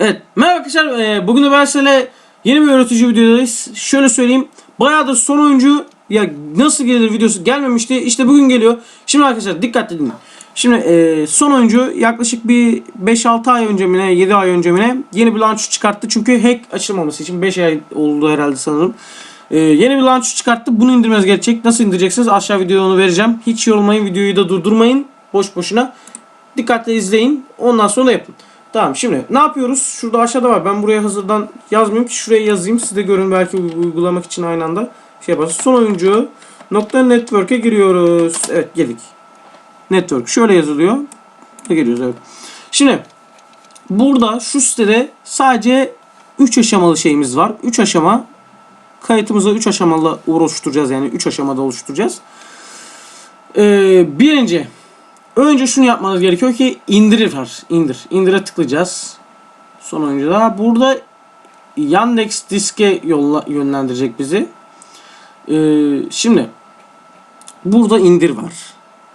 Evet. Merhaba arkadaşlar. Ee, bugün de ben size yeni bir öğretici videodayız. Şöyle söyleyeyim. Bayağıdır son oyuncu ya nasıl gelir videosu gelmemişti. İşte bugün geliyor. Şimdi arkadaşlar dikkatli dinleyin. Şimdi e, son oyuncu yaklaşık bir 5-6 ay önce mi ne 7 ay önce mi ne yeni bir launch çıkarttı. Çünkü hack açılmaması için 5 ay oldu herhalde sanırım. E, yeni bir launch çıkarttı. Bunu indirmeniz gerekecek. Nasıl indireceksiniz? Aşağı videonu vereceğim. Hiç yorulmayın. Videoyu da durdurmayın. Boş boşuna. Dikkatli izleyin. Ondan sonra yapın. Tamam şimdi ne yapıyoruz? Şurada aşağıda var. Ben buraya hazırdan yazmayayım ki şuraya yazayım. Siz de görün belki uygulamak için aynı anda şey yaparsınız. Son oyuncu nokta network'e giriyoruz. Evet girdik. Network şöyle yazılıyor. Ve giriyoruz evet. Şimdi burada şu sitede sadece 3 aşamalı şeyimiz var. 3 aşama kayıtımızı 3 aşamalı oluşturacağız yani 3 aşamada oluşturacağız. Ee, birinci Önce şunu yapmanız gerekiyor ki indirir var. İndir. İndire tıklayacağız. Son oyuncuda. Burada Yandex diske yolla, yönlendirecek bizi. Ee, şimdi burada indir var.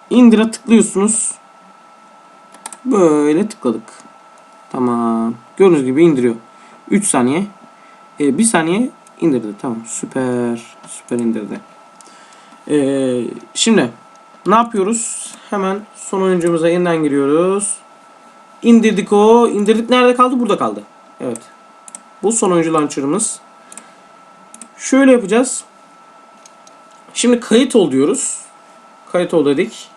İndire tıklıyorsunuz. Böyle tıkladık. Tamam. Gördüğünüz gibi indiriyor. 3 saniye. 1 saniye indirdi. Tamam. Süper. Süper indirdi. Ee, şimdi ne yapıyoruz? Hemen son oyuncumuza yeniden giriyoruz. İndirdik o. İndirdik nerede kaldı? Burada kaldı. Evet. Bu son oyuncu launcher'ımız. Şöyle yapacağız. Şimdi kayıt ol diyoruz. Kayıt ol dedik.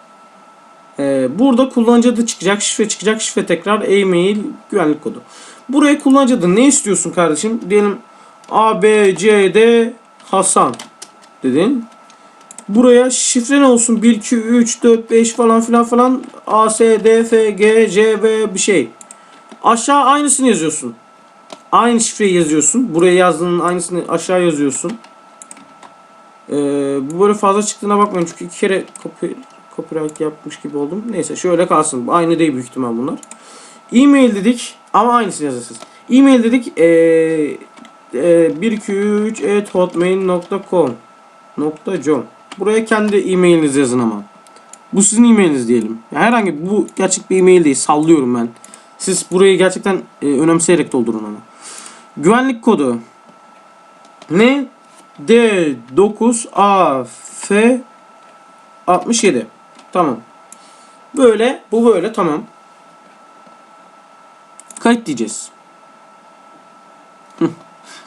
Ee, burada kullanıcı adı çıkacak. Şifre çıkacak. Şifre tekrar e-mail güvenlik kodu. Buraya kullanıcı adı ne istiyorsun kardeşim? Diyelim A, B, C, D, Hasan dedin. Buraya şifre ne olsun? 1, 2, 3, 4, 5 falan filan falan. A, S, D, F, G, C, B bir şey. Aşağı aynısını yazıyorsun. Aynı şifreyi yazıyorsun. Buraya yazdığının aynısını aşağı yazıyorsun. Ee, bu böyle fazla çıktığına bakmayın. Çünkü iki kere copy, copyright yapmış gibi oldum. Neyse şöyle kalsın. Aynı değil büyük ihtimal bunlar. E-mail dedik ama aynısını yazarsınız. E-mail dedik ee, ee, 123 at hotmail.com .com Buraya kendi e-mailinizi yazın ama. Bu sizin e-mailiniz diyelim. Ya herhangi bu gerçek bir e-mail değil. Sallıyorum ben. Siz burayı gerçekten e, önemseyerek doldurun ama. Güvenlik kodu. Ne? D9AF 67. Tamam. Böyle. Bu böyle. Tamam. Kayıt diyeceğiz.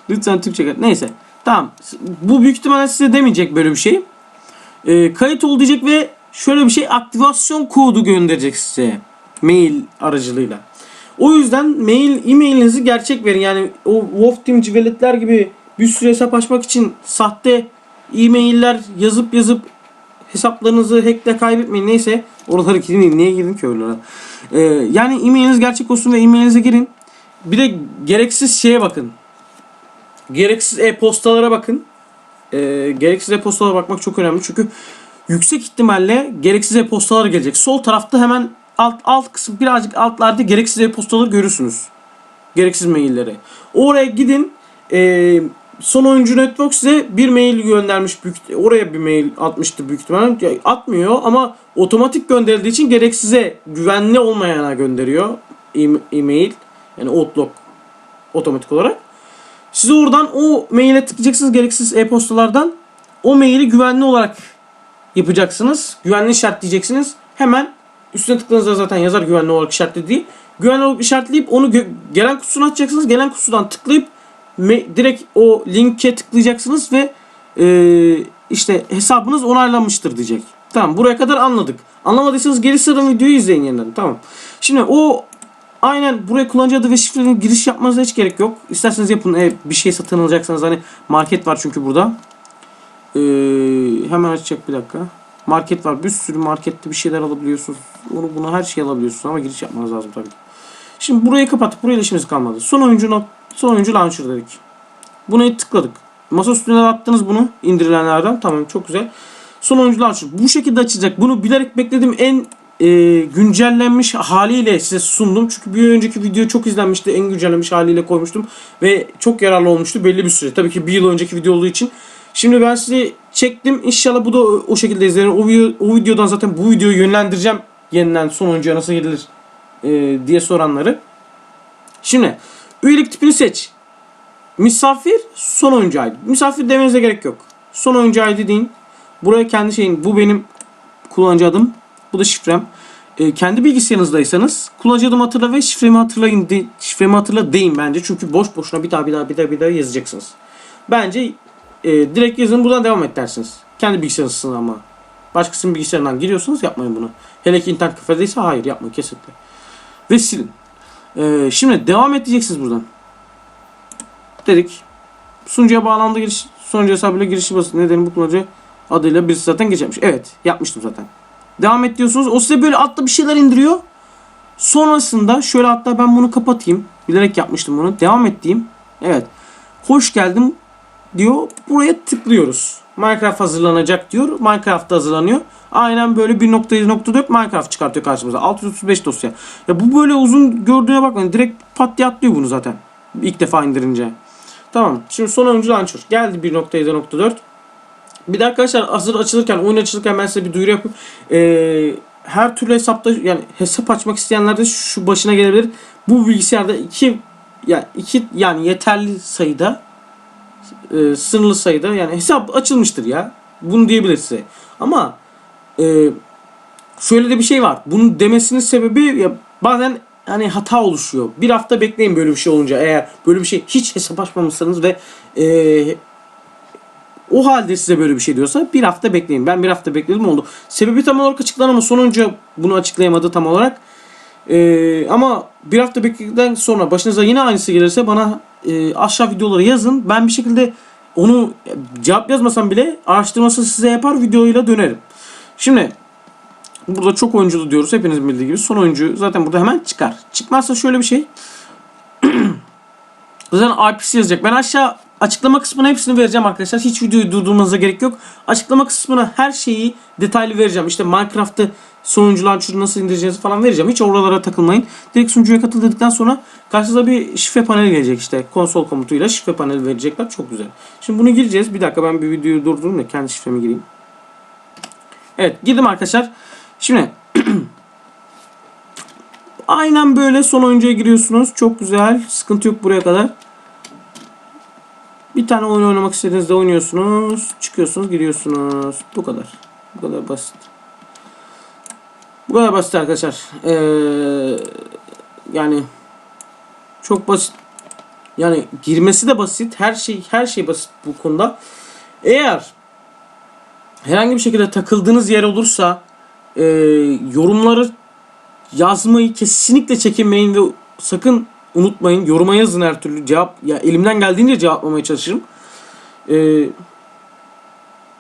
Lütfen Türkçe kayıt. Neyse. Tamam. Bu büyük ihtimalle size demeyecek böyle bir şey. Ee, kayıt ol diyecek ve şöyle bir şey aktivasyon kodu gönderecek size. Mail aracılığıyla. O yüzden mail e-mailinizi gerçek verin. Yani o Wolf Team civeletler gibi bir sürü hesap açmak için sahte e-mailler yazıp yazıp hesaplarınızı hackle kaybetmeyin. Neyse oraları gidin. Niye girdin ki oralara? Ee, yani e-mailiniz gerçek olsun ve e-mailinize girin. Bir de gereksiz şeye bakın. Gereksiz e-postalara bakın. Ee, gereksiz e-postalara bakmak çok önemli. Çünkü yüksek ihtimalle gereksiz e-postalar gelecek. Sol tarafta hemen alt alt kısım birazcık altlarda gereksiz e-postaları görürsünüz. Gereksiz mailleri. Oraya gidin. Ee, son oyuncu network size bir mail göndermiş büyük oraya bir mail atmıştır büyük ihtimalle. Atmıyor ama otomatik gönderildiği için gereksize güvenli olmayana gönderiyor e- e-mail. Yani Outlook otomatik olarak. Siz oradan o maile tıklayacaksınız gereksiz e-postalardan. O maili güvenli olarak yapacaksınız. Güvenli işaretleyeceksiniz. Hemen üstüne tıkladığınızda zaten yazar güvenli olarak işaretli değil. Güvenli olarak işaretleyip onu gelen kutusuna atacaksınız. Gelen kutudan tıklayıp direkt o linke tıklayacaksınız ve e, işte hesabınız onaylanmıştır diyecek. Tamam buraya kadar anladık. Anlamadıysanız geri sarın videoyu izleyin yeniden. Tamam. Şimdi o Aynen buraya kullanıcı adı ve şifrenin giriş yapmanıza hiç gerek yok. İsterseniz yapın. E, bir şey satın alacaksanız hani market var çünkü burada. Ee, hemen açacak bir dakika. Market var. Bir sürü markette bir şeyler alabiliyorsunuz. Onu bunu her şeyi alabiliyorsunuz ama giriş yapmanız lazım tabii. Şimdi burayı kapattık. Burayla işimiz kalmadı. Son oyuncu son oyuncu launcher dedik. Buna tıkladık. Masa üstüne attınız bunu indirilenlerden. Tamam çok güzel. Son oyuncu launcher. Bu şekilde açacak. Bunu bilerek beklediğim en e, güncellenmiş haliyle size sundum. Çünkü bir önceki video çok izlenmişti. En güncellenmiş haliyle koymuştum. Ve çok yararlı olmuştu belli bir süre. Tabii ki bir yıl önceki video olduğu için. Şimdi ben size çektim. İnşallah bu da o, şekilde izlenir. O, o videodan zaten bu videoyu yönlendireceğim. Yeniden son oyuncuya nasıl gidilir e, diye soranları. Şimdi Üyelik tipini seç. Misafir son oyuncu ID. Misafir demenize gerek yok. Son oyuncu ID deyin. Buraya kendi şeyin bu benim kullanıcı adım. Bu da şifrem. Ee, kendi bilgisayarınızdaysanız kullanıcı adımı hatırla ve şifremi hatırlayın. De, şifremi hatırla deyin bence. Çünkü boş boşuna bir daha bir daha bir daha bir daha yazacaksınız. Bence e, direkt yazın buradan devam et dersiniz. Kendi bilgisayarınızsın ama. Başkasının bilgisayarından giriyorsanız yapmayın bunu. Hele ki internet kafedeyse hayır yapmayın kesinlikle. Ve silin. Ee, şimdi devam et diyeceksiniz buradan. Dedik. Sunucuya bağlandı giriş. Sunucu hesabıyla girişi basit. Nedeni bu kullanıcı adıyla birisi zaten geçermiş. Evet yapmıştım zaten. Devam et diyorsunuz. O size böyle altta bir şeyler indiriyor. Sonrasında şöyle hatta ben bunu kapatayım. Bilerek yapmıştım bunu. Devam et diyeyim. Evet. Hoş geldin diyor. Buraya tıklıyoruz. Minecraft hazırlanacak diyor. Minecraft hazırlanıyor. Aynen böyle 1.7.4 Minecraft çıkartıyor karşımıza. 635 dosya. Ya bu böyle uzun gördüğüne bakmayın. Direkt pat diye atlıyor bunu zaten. İlk defa indirince. Tamam. Şimdi son oyuncu launcher. Geldi 1.7.4. Bir de arkadaşlar hazır açılırken, oyun açılırken ben size bir duyuru yapayım. Ee, her türlü hesapta yani hesap açmak isteyenler de şu başına gelebilir. Bu bilgisayarda iki yani iki yani yeterli sayıda e, sınırlı sayıda yani hesap açılmıştır ya. Bunu diyebilir size. Ama e, şöyle de bir şey var. Bunun demesinin sebebi ya bazen hani hata oluşuyor. Bir hafta bekleyin böyle bir şey olunca eğer böyle bir şey hiç hesap açmamışsanız ve e, o halde size böyle bir şey diyorsa bir hafta bekleyin. Ben bir hafta bekledim oldu. Sebebi tam olarak açıklanamadı. Sonuncu bunu açıklayamadı tam olarak. Ee, ama bir hafta bekledikten sonra başınıza yine aynısı gelirse bana e, aşağı videoları yazın. Ben bir şekilde onu cevap yazmasam bile araştırmasını size yapar videoyla dönerim. Şimdi burada çok oyunculu diyoruz. Hepinizin bildiği gibi son oyuncu zaten burada hemen çıkar. Çıkmazsa şöyle bir şey. Zaten IP'si yazacak. Ben aşağı açıklama kısmına hepsini vereceğim arkadaşlar. Hiç videoyu durdurmanıza gerek yok. Açıklama kısmına her şeyi detaylı vereceğim. İşte Minecraft'ı sunucu launcher'ı nasıl indireceğinizi falan vereceğim. Hiç oralara takılmayın. Direkt sunucuya katıl dedikten sonra karşınıza bir şifre paneli gelecek işte. Konsol komutuyla şifre paneli verecekler. Çok güzel. Şimdi bunu gireceğiz. Bir dakika ben bir videoyu durdurayım da kendi şifremi gireyim. Evet girdim arkadaşlar. Şimdi aynen böyle son oyuncuya giriyorsunuz. Çok güzel. Sıkıntı yok buraya kadar. Bir tane oyun oynamak istediğinizde oynuyorsunuz. Çıkıyorsunuz, giriyorsunuz. Bu kadar. Bu kadar basit. Bu kadar basit arkadaşlar. Ee, yani çok basit. Yani girmesi de basit. Her şey her şey basit bu konuda. Eğer herhangi bir şekilde takıldığınız yer olursa e, yorumları yazmayı kesinlikle çekinmeyin ve sakın unutmayın. Yoruma yazın her türlü cevap. Ya elimden geldiğince cevaplamaya çalışırım. Ee,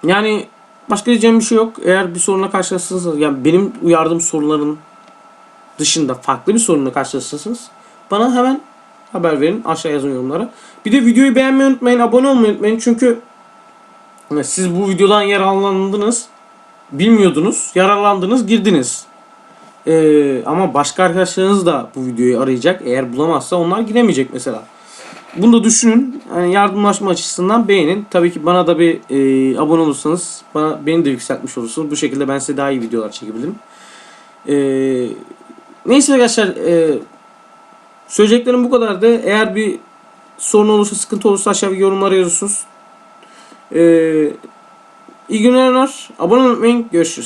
yani başka diyeceğim bir şey yok. Eğer bir sorunla karşılaşırsanız yani benim uyardığım soruların dışında farklı bir sorunla karşılaşırsanız bana hemen haber verin. Aşağı yazın yorumlara. Bir de videoyu beğenmeyi unutmayın. Abone olmayı unutmayın. Çünkü siz bu videodan yararlandınız. Bilmiyordunuz. Yararlandınız. Girdiniz. Ee, ama başka arkadaşlarınız da bu videoyu arayacak. Eğer bulamazsa onlar giremeyecek mesela. Bunu da düşünün. Yani yardımlaşma açısından beğenin. Tabii ki bana da bir e, abone olursanız bana beni de yükseltmiş olursunuz. Bu şekilde ben size daha iyi videolar çekebilirim. E, neyse arkadaşlar e, söyleyeceklerim bu kadardı. Eğer bir sorun olursa, sıkıntı olursa aşağı bir yorumlara yazıyorsunuz. E, iyi günler. Abone olmayı unutmayın. Görüşürüz.